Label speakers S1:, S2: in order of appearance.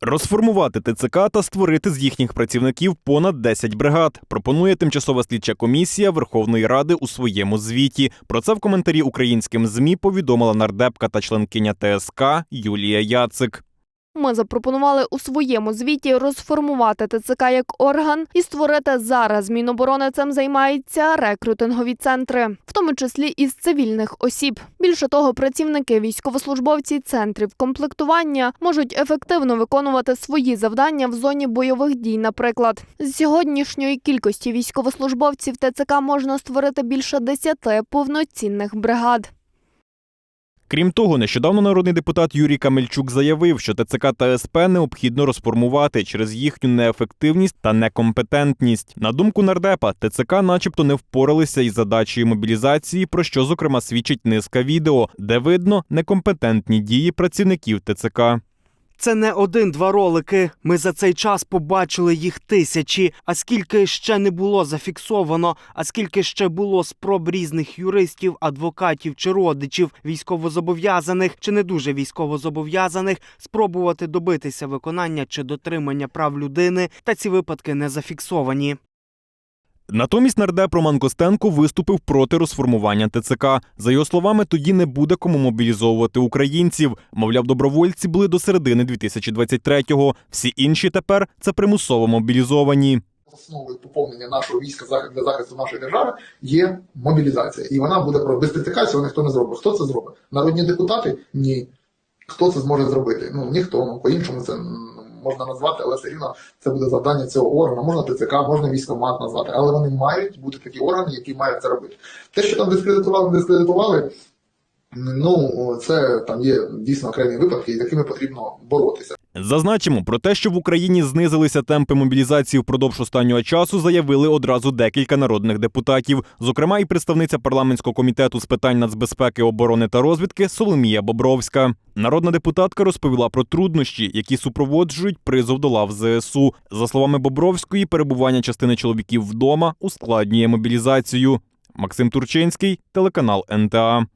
S1: Розформувати ТЦК та створити з їхніх працівників понад 10 бригад. Пропонує тимчасова слідча комісія Верховної Ради у своєму звіті. Про це в коментарі українським змі повідомила нардепка та членкиня ТСК Юлія Яцик.
S2: Ми запропонували у своєму звіті розформувати ТЦК як орган і створити зараз Міноборони цим займаються рекрутингові центри, в тому числі із цивільних осіб. Більше того, працівники військовослужбовці центрів комплектування можуть ефективно виконувати свої завдання в зоні бойових дій. Наприклад, з сьогоднішньої кількості військовослужбовців ТЦК можна створити більше 10 повноцінних бригад.
S1: Крім того, нещодавно народний депутат Юрій Камельчук заявив, що ТЦК та СП необхідно розформувати через їхню неефективність та некомпетентність. На думку нардепа, ТЦК, начебто, не впоралися із задачею мобілізації, про що зокрема свідчить низка відео, де видно некомпетентні дії працівників ТЦК.
S3: Це не один-два ролики. Ми за цей час побачили їх тисячі. А скільки ще не було зафіксовано, а скільки ще було спроб різних юристів, адвокатів чи родичів військовозобов'язаних чи не дуже військовозобов'язаних спробувати добитися виконання чи дотримання прав людини, та ці випадки не зафіксовані.
S1: Натомість нардеп Роман Костенко виступив проти розформування ТЦК. За його словами, тоді не буде кому мобілізовувати українців. Мовляв, добровольці були до середини 2023-го. Всі інші тепер це примусово мобілізовані.
S4: основою поповнення нашого війська для захисту нашої держави є мобілізація. І вона буде про без ТЦК цього ніхто не зробить. Хто це зробить? Народні депутати? Ні. Хто це зможе зробити? Ну ніхто. Ну по-іншому це м, можна назвати, але все рівно це буде завдання цього органу. Можна ТЦК, можна військомат назвати, але вони мають бути такі органи, які мають це робити. Те, що там дискредитували, дискредитували. Ну, це там є дійсно окремі випадки, з якими потрібно боротися.
S1: Зазначимо про те, що в Україні знизилися темпи мобілізації впродовж останнього часу, заявили одразу декілька народних депутатів, зокрема і представниця парламентського комітету з питань нацбезпеки, оборони та розвідки Соломія Бобровська. Народна депутатка розповіла про труднощі, які супроводжують призов до лав ЗСУ. За словами Бобровської, перебування частини чоловіків вдома ускладнює мобілізацію. Максим Турчинський, телеканал НТА.